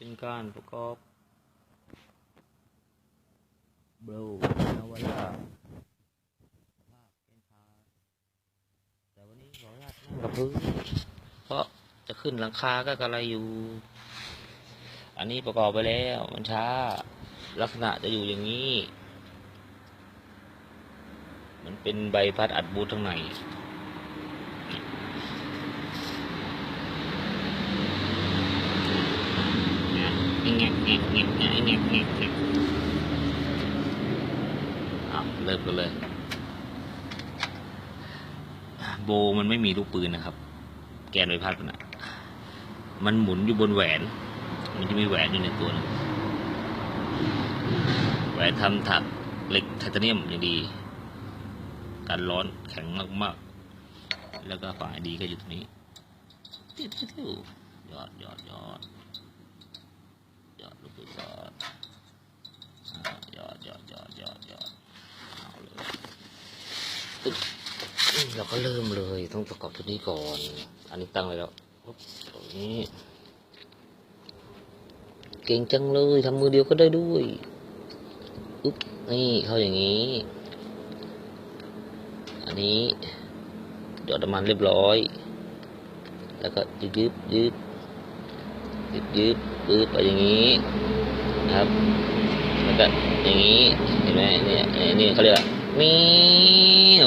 เป็นการประกอบโบรนาวาร่าภาพเนาแต่วันนี้ขออนุญาตนั่งกับพื้นเพราะจะขึ้นหลังคาก็กระไรอยู่ อันนี้ประกอบไปแล้วมันช้า ลักษณะจะอยู่อย่างนี้ มันเป็นใบพัดอัดบูทข้างใน เอะเริ่มกันเลยโบมันไม่มีลูกปืนนะครับ แกนใบพัดมันอะมันหมุนอยู่บนแหวน มันจะมีแหวนอยู่ในตัวนึงแหวนทำถักเหล็กไทเทเนียมอย่างดีการร้อนแข็งมากๆ แล้วก็ฝ่ายดีก็อยู่ตรงนี้ติ้วติ้วติ้วยอดยอดยอด ยอดลูกปืนยอดยอดยอดยอดยอดยอดเอาเลยเราก็เริ่มเลยต้องประกอบตัวนี้ก่อน อันนี้ตั้งไว้แล้วปุ๊บตรงนี้ เก่งจังเลยทำมือเดียวก็ได้ด้วยอุ๊บนี่เข้าอย่างนี้ อันนี้หยอดน้ำมันเรียบร้อย แล้วก็ยืดยืด ยืดยืดยืดปืดไปอย่างนี้นะครับ แล้วก็อย่างนี้เห็นไหมเนี่ยนี่เขาเรียกว่ามี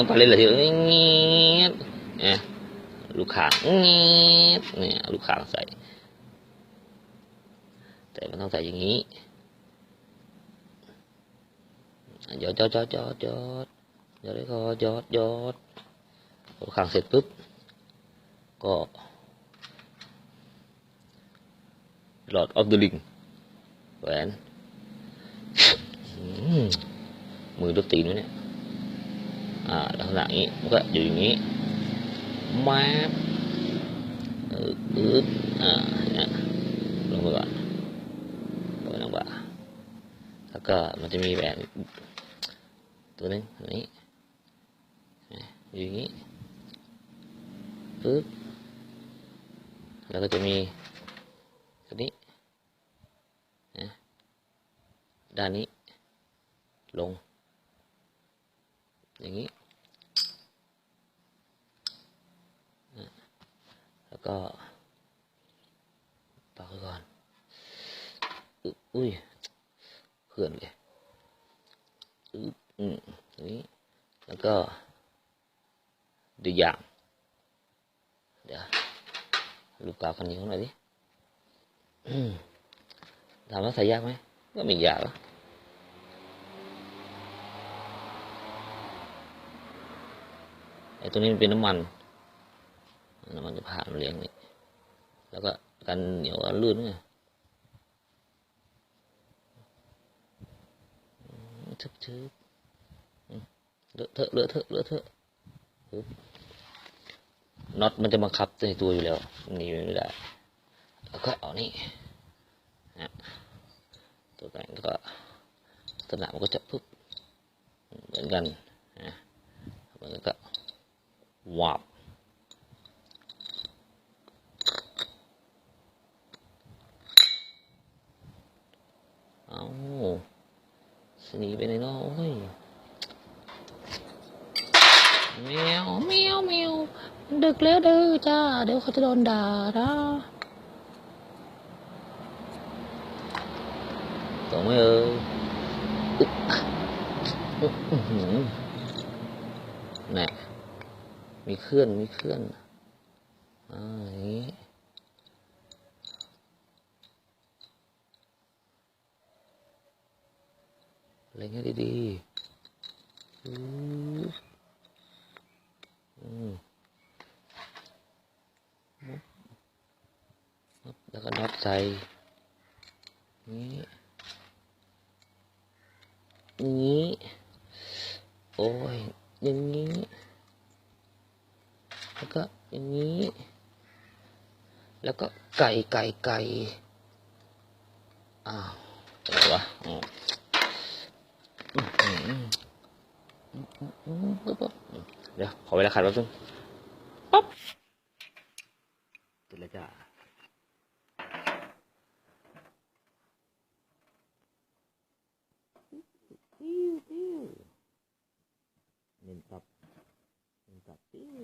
ไปเล่นอะไรทีนี้เนี่ยลูกขางเนี่ยเอาลูกขางใส่ แต่มันต้องใส่อย่างนี้ยอดยอดยอดยอดยอดยอดยอดยอดลูกขางเสร็จปุ๊บก็ หลอดออฟเดอะลิงแหวนมือดนตรีนู้นเนี่ย อ่าลักษณะนี้มันก็อยู่อย่างนี้มาเอออึบอ่าเนี่ยลงไปก่อนลงไปลงไปแล้วก็มันจะมีแหวนตัวนึงอันนี้อยู่อย่างนี้ปึ๊บแล้วก็จะมี ตัวนี้นะ ด้านนี้ ลง อย่างนี้ แล้วก็ปักก่อนอึ๊บอุ้ยเพื่อนเลยอึ๊บอืมอนี้ แล้วก็ดูอย่าง เดี๋ยวลูกกาวคันนี้ของหน่อยดิถามว่าใส่ยากไหม ก็ไม่ยากหรอก ไอ้ตัวนี้มันเป็นน้ำมัน น้ำมันจะผ่านมาเลี้ยงนี่แล้วก็กันเหนียวกันลื่นไงทึบทึบอืมเลอะเทอะเลอะเทอะเลอะเทอะปึ๊บน็อตมันจะบังคับในตัวอยู่แล้วหนีไม่ได้แล้วก็เอานี่ตัวแต่งก็ลักษณะมันก็จะปึ๊บเหมือนกัน วับเอาสนีไปไหนเนาะโอ้ยแมวแมวแมวดึกแล้วเด้อจ้า เดี๋ยวเขาจะโดนด่านะตรงไหมเอ่ยอุ๊บอุ๊บอื้อหือน่ มีเคลื่อนมีเคลื่อนอ่าอย่างนี้เล็งให้ดีๆอืออืมแล้วก็น็อตใส่นี้นี้ โอ้ย อย่างนี้ อย่างนี้ แล้วก็ไก่ไก่ไก่อ้าวอะไรวะเดี๋ยวขอเวลาขัดแป๊บนึงปั๊บเสร็จแล้วจ้า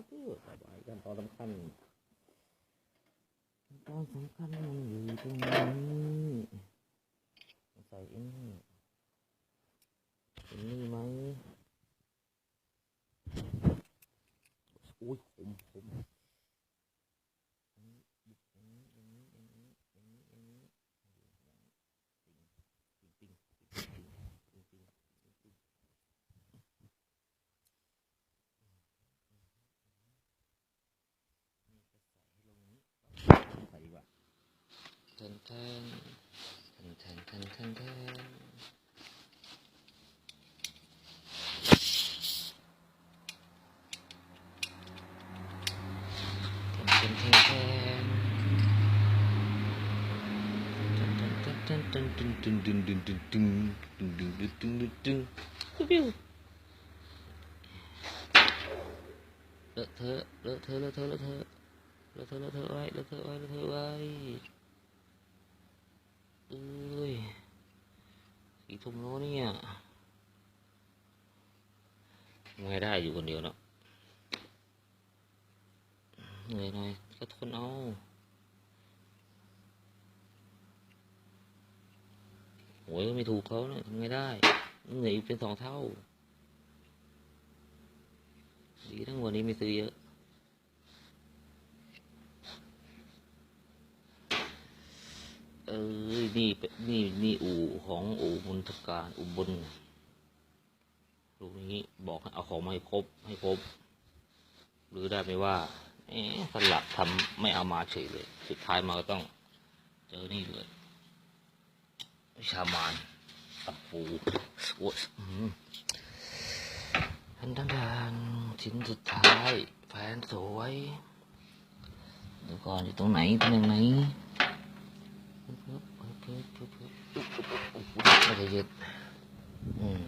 ปิ้วสบายกันตอนสำคัญตอนสำคัญมันอยู่ตรงนี้ใส่อันนี้อันนี้ไหมโอ้ยผมผม thân thân thân thân thân thân thân Lợi thơ, lợi thơ, lợi thơ, lợi thơ Lợi thơ, lợi thơ, oai, lợi thơ, oai, lợi thơ, oai มแล้วเนี่ยไม่ได้อยู่คนเดียวเนาะเหนื่อยหน่อยก็ทนเอาโหยไม่ถูกเขาเนี่ยทำไงได้เหนื่อยเป็นสองเท่า ดีทั้งวันนี้ไม่ซื้อเยอะ เออนี่นี่นี่อู่ของอู่มนทการอุบลลูกนี้บอกเอาของมาให้ครบให้ครบ หรือได้ไหมว่าเอ๊สลับทำไม่เอามาเฉยเลย สุดท้ายมาก็ต้อง เจอนี่เลยชามานตะปูโอ้ยอื้อหือทันทันทันชิ้นสุดท้ายแฟนสวยเดี๋ยวก่อนอยู่ตรงไหนตำแหน่งไหนไม่ได้ยึดอืมจุดดีไหมจุดตรงไหน gadget. Hmm.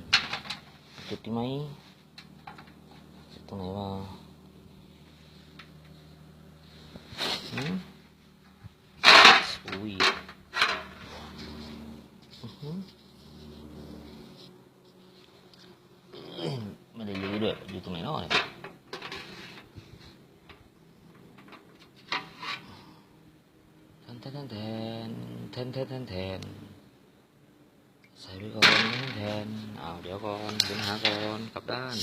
Kita mai. Satu lah. Hmm. Sweet. Uh -huh. Mana dia duduk? Dia tengah nak. Santai-santai. นเนานแทนแทนแทนแทนใส่ไปก่อนแทนอ้าวเดี๋ยวก่อนเดินหาก่อนกลับด้าน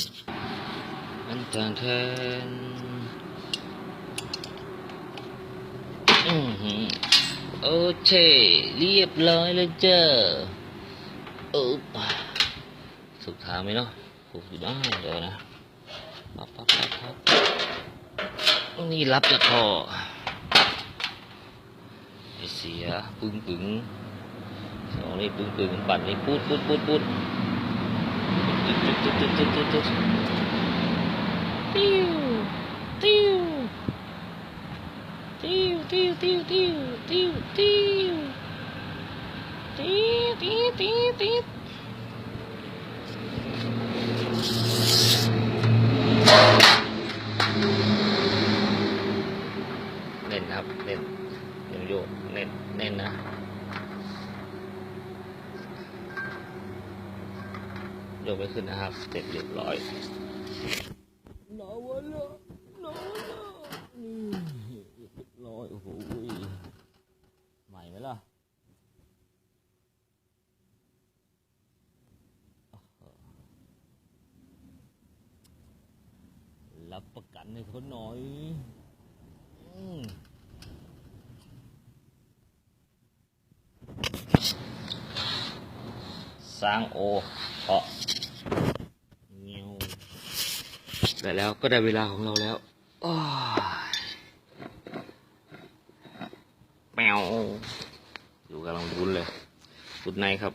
อันแทนแทนโอเคเรียบร้อยแล้วเจ้าอึ๊บสุดทางไหมเนาะถูกอยู่ได้เดี๋ยวนะปั๊บปั๊บปั๊บนี่รับจะพอ เสียปึ้งปึ้งสองนี่ปึ้งปึ้งปั่นนี่พูดพูดพูดพูดตึ๊ดตึ๊ดตึ๊ดตึ๊ดตึ๊ดตึ๊ดตึ๊ดติ้วติ้วติ้วติ้วติ้วติ้วติ้วติ้วติ้วติ้วติ้วติ้วเล่นครับเล่น โยโย่เล่นเล่นนะโยกไม่ขึ้นนะครับเสร็จเรียบร้อยนาวะละนาวะละนี่เรียบร้อยโอ้โหใหม่ไหมล่ะรับประกันให้เขาหน่อยอืม สร้างโอเพาะเงี้ยวได้แล้วก็ได้เวลาของเราแล้วอ้ยแมวอยู่กำลังบุญเลยบุญในครับ